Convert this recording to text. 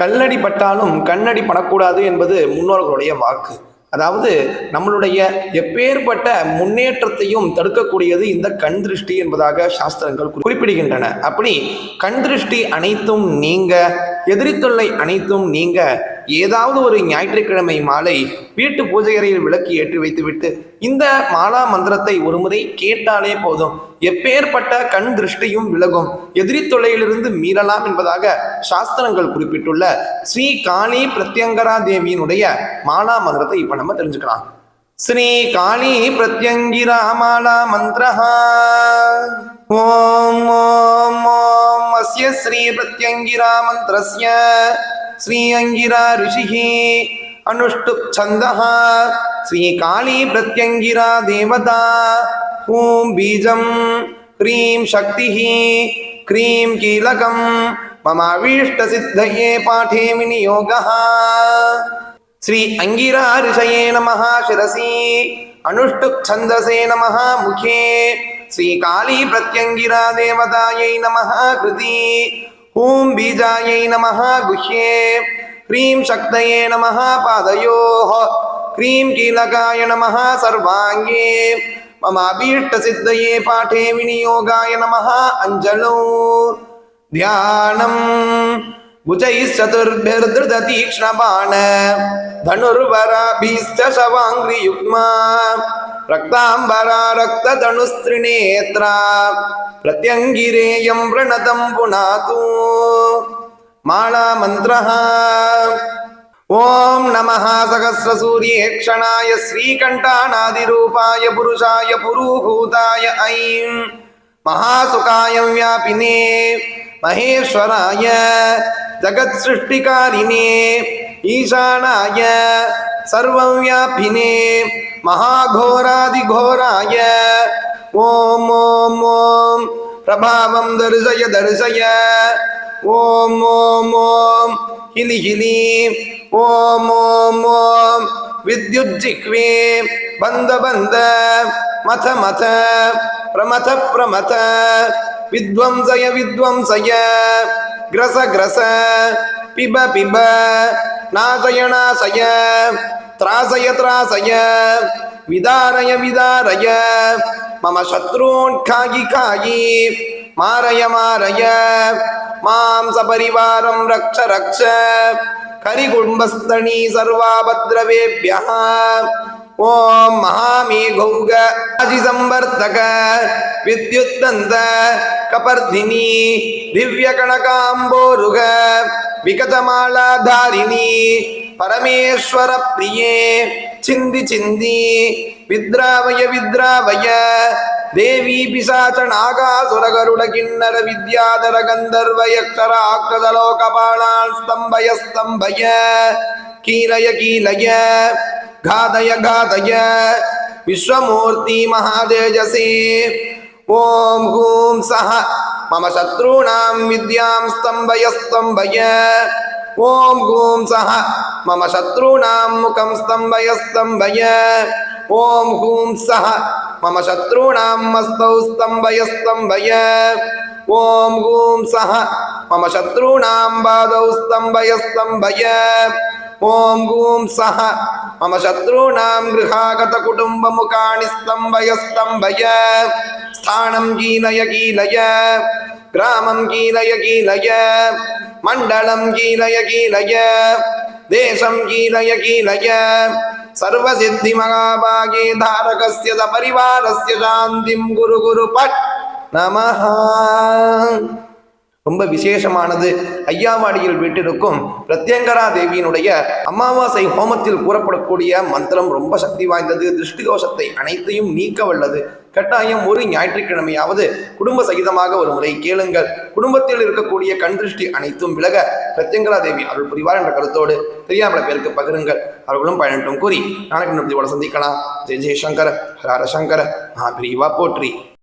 கல்லடி பட்டாலும் கண்ணடி படக்கூடாது என்பது முன்னோர்களுடைய வாக்கு. அதாவது நம்மளுடைய எப்பேற்பட்ட முன்னேற்றத்தையும் தடுக்கக்கூடியது இந்த கண் திருஷ்டி என்பதாக சாஸ்திரங்கள் குறிப்பிடுகின்றன. அப்படி கண் திருஷ்டி அனைத்தும் நீங்க எதிரித்தொல்லை அனைத்தும் நீங்க ஏதாவது ஒரு ஞாயிற்றுக்கிழமை மாலை வீட்டு பூஜை அறையில் விளக்கு ஏற்றி வைத்துவிட்டு இந்த மாலா மந்திரத்தை ஒருமுறை கேட்டாலே போதும். எப்பேற்பட்ட கண் திருஷ்டியும் விலகும். எதிரி மீறலாம் என்பதாக சாஸ்திரங்கள் குறிப்பிட்டுள்ள ஸ்ரீ காளி பிரத்யங்கரா தேவியினுடைய மாலா மந்திரத்தை இப்ப நம்ம தெரிஞ்சுக்கலாம். ஸ்ரீ காளி பிரத்யங்கிரா மாலா மந்திரஹா. ஓம் ஓம் ஓம். तस्य श्रीप्रत्यङ्गिरा मन्त्रस्य श्री अङ्गिरा ऋषिः अनुष्टुप् छन्दः श्रीकाली प्रत्यङ्गिरा देवता ॐ बीजं क्रीं शक्तिः क्रीं कीलकं ममावीष्टसिद्धये पाठे विनियोगः श्री अङ्गिरा ऋषये नमः शिरसि अनुष्टुप् छन्दसे नमः मुखे श्रीकाली प्रत्यङ्गिरा देवतायै नमः कृति ॐ बीजायै नमः गुह्ये ह्रीं शक्तये नमः पादयोः क्रीं कीलकाय नमः सर्वाङ्गे ममाभीष्टसिद्धये पाठे विनियोगाय नमः अञ्जलौ ध्यानम् भुजैश्चतुर्भिर्धृततीक्ष्णबाण धनुर्वराभिश्च शवाङ्घ्रियुग्मा रक्ताम्बरा रक्तधनुस्त्रिनेत्रा प्रत्यङ्गिरेयं प्रणतं पुनातु मालामन्त्रः ॐ नमः सहस्रसूर्येक्षणाय श्रीकण्ठानादिरूपाय पुरुषाय पुरुहूताय ऐं महासुखाय व्यापिने महेश्वराय जगत्सृष्टिकारिणे ईशानाय सर्वव्यापिने महाघोरादिघोराय ॐ ॐ ॐ प्रभावं दर्शय दर्शय ॐ ॐ ॐ हिलि हिलि ॐ ॐ ॐ विद्युज्जिह्वे बन्द बन्द मथ मथ प्रमथ प्रमथ विध्वंसय विध्वंसय ग्रस ग्रस पिब पिब नाशय नाशय त्रासय त्रासय विदारय विदारय मम शत्रून् खायि खायि मारय मारय मां सपरिवारं रक्ष रक्ष करिकुम्भस्तनी सर्वाभद्रवेभ्यः ॐ महामेघौग अजिसंवर्तक विद्युत्दन्त कपर्धिनी दिव्यकणकाम्बोरुग பரமேஸ்வர பிரியே சிந்தி சிந்தி. வித்ராவய வித்ராவய. தேவி பிசாச நாகாசுரகருட கிண்ணர வித்யாதர கந்தர்வ யக்ஷர ஆக்ரதலோகபாணால் ஸ்தம்பய ஸ்தம்பய. கீலய கீலய காதய காதய. விஸ்வமூர்த்தி மகாதேஜசே ஓம் ஹூம் சஹ. மம சத்ருணாம் வித்யாம் ஸ்தம்பய ஸ்தம்பய. ஓம் ஹூம் சஹ. मम शत्रूणां मुखं स्तम्भय स्तम्भय ॐ हूं सः मम शत्रूणां मस्तौ स्तम्भय स्तम्भय ॐ हूं सः मम शत्रूणां पादौ स्तम्भय स्तम्भय ॐ हूं सः मम शत्रूणां गृहागतकुटुम्बमुखानि स्तम्भय स्तम्भय स्थानं कीलय कीलय ग्रामं कीलय कीलय मण्डलं कीलय தேசம் கீழய கீழய சர்வசித்தி மகாபாகி தாரகஸ்ய சபரிவாரஸ்ய சாந்திம் குரு குரு பட் நமஹா ரொம்ப விசேஷமானது. ஐயாவாடியில் வீட்டிற்கும் பிரத்யங்கரா தேவியினுடைய அமாவாசை ஹோமத்தில் கூறப்படக்கூடிய மந்திரம் ரொம்ப சக்தி வாய்ந்தது. திருஷ்டி தோஷத்தை அனைத்தையும் நீக்க வல்லது. கட்டாயம் ஒரு ஞாயிற்றுக்கிழமையாவது குடும்ப சகிதமாக ஒரு முறை கேளுங்கள். குடும்பத்தில் இருக்கக்கூடிய கண் திருஷ்டி அனைத்தும் விலக பிரத்யங்கரா தேவி அருள் புரிவார் என்ற கருத்தோடு தெரியாமல பேருக்கு பகிருங்கள். அவர்களும் பயனட்டும் கூறி நாளைக்கு இன்னொரு சந்திக்கலாம். ஜெய் ஜெய்சங்கர ஹர ஹர சங்கர மகாபிரிவா போற்றி.